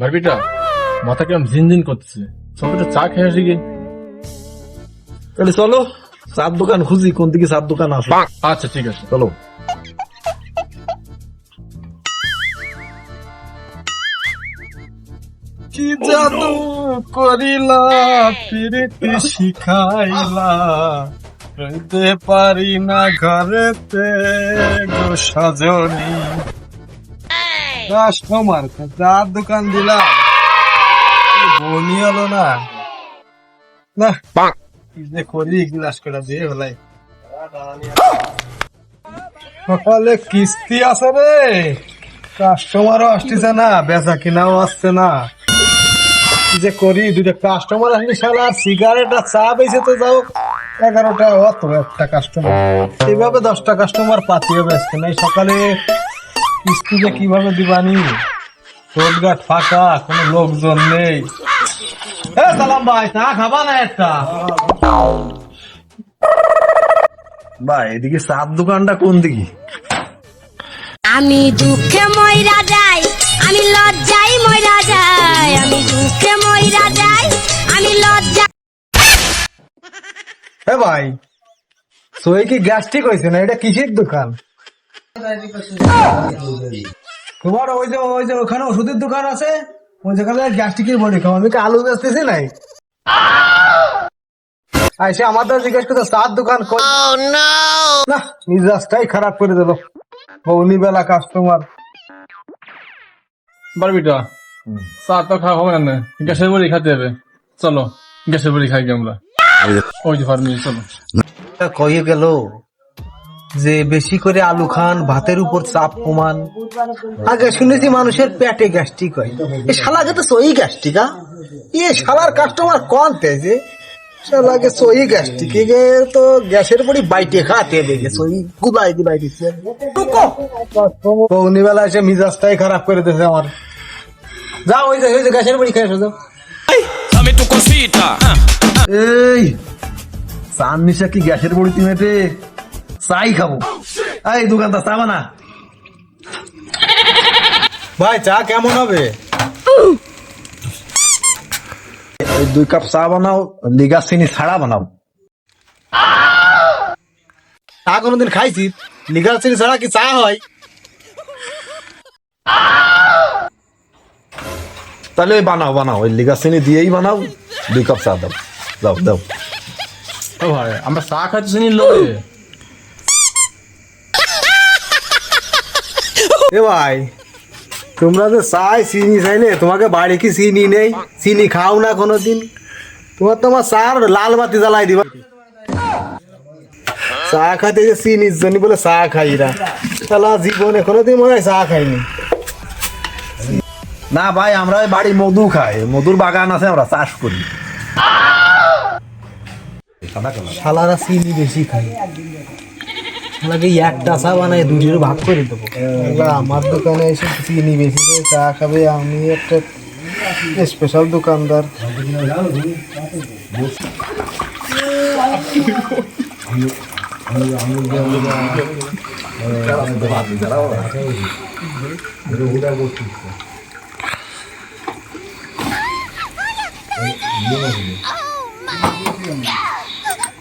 ভাবিটা মাথা কেমন ঝিনঝিন করতেছে। একটু চা খেয়ে আসি তাহলে চলো চার দোকান খুঁজি কোন দিকে চার দোকান আছে। আচ্ছা ঠিক আছে। চলো। কি জাদু করিলা প্রীতি শিখাইলা রইতে পারি না ঘরেতে গো সজনী। কাস্টমার চার দোকান দিলাম। হলো না। না যে করি, গ্লাস করে দিয়ে হলাই সকালে কিস্তি আছে রে। কাস্টমারও আসতেছে না, বেচা কিনাও আসছে না। যে করি, দুইটা কাস্টমার আসলে শালা সিগারেট আর চা বেছে তো যাও। এগারোটা অত একটা কাস্টমার এইভাবে দশটা কাস্টমার পাতিয়ে বেচছে না সকালে কিস্তি যে কীভাবে দিবানি? রোডঘাট ফাঁকা কোনো লোকজন নেই। এ সালাম ভাই চা খাবা না একটা? ভাই এদিকে চার দোকানটা কোন দিকে? আমি দুঃখে ময়রা যাই আমি লজ্জাই ময়রা যাই। আমি দুঃখে ময়রা যাই আমি লজ্জা হে ভাই সোয়ে কি গ্যাস্ট্রিক হয়েছে না? এটা কিসের দোকান? তোমার ওই যে ওই যে ওখানে ওষুধের দোকান আছে ওই যেখানে গ্যাস্ট্রিকের বডি খাও আমি কি আলু বেচতেছি নাই? আইসে আমাদের জিজ্ঞেস করতে চার দোকান কই? না মিজাজটাই খারাপ করে দিল। বৌনি বেলা কাস্টমার বারবিটা চা তো খাওয়া হবে না। গ্যাসের বড়ি খেতে হবে। চলো গ্যাসের বড়ি খাই আমরা। ওই যে ফার্মি চলো। কয়ে গেল? যে বেশি করে আলু খান ভাতের উপর চাপ কমান। আগে শুনেছি মানুষের পেটে গ্যাস্ট্রিক হয়। এ শালাকে তো সই গ্যাস্ট্রিক এ শালার কাস্টমার কোন তেজে শালাকে সই গ্যাস্ট্রিক এগে তো গ্যাসের পরি বাইটে খাতে দেখে সই গুলাই এসে মিজাজটাই খারাপ করে দিয়েছে আমার। যাও ওই যে ওই যে গ্যাসের পরি খেয়ে. এই চান নিশা কি গ্যাসের বড়িতে মেটে চাই খাব। এই দোকানদার চা বানা ভাই চা কেমন হবে? এই দুই কাপ চা বানাও লিগা চিনি ছাড়া বানাও। চা কোনোদিন খাইছি লিগার চিনি ছাড়া কি চা হয়? তাহলে ওই বানাও বানাও ওই লিগা চিনি দিয়েই বানাও দুই কাপ চা দাও। দাও দাও ভাই আমরা চা খাচ্ছি নি লোকে এ ভাই তোমরা যে চাই চিনি চাইলে তোমাকে বাড়ি কি চিনি নেই? চিনি খাও না কোনোদিন। তোমার তোমার চার লাল বাতি জ্বালাই দিবা। চা খাতে যে চিনির জন্য বলে চা খাইরা তাহলে জীবনে কোনোদিন মনে হয় চা খাইনি। না ভাই আমরা ওই বাড়ি মধু খাই। মধুর বাগান আছে আমরা চাষ করি। শালারা চিনি বেশি খাই লাগে একটা চা বানাই দুটির ভাগ করে দেবো। আমার দোকানে এসে চিনি বেশি করে চা খাবে? আমি একটা স্পেশাল দোকানদার।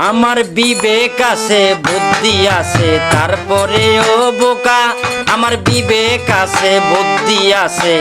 আমার বিবেক আছে বুদ্ধি আছে তারপরেও বোকা। আমার বিবেক আছে বুদ্ধি আছে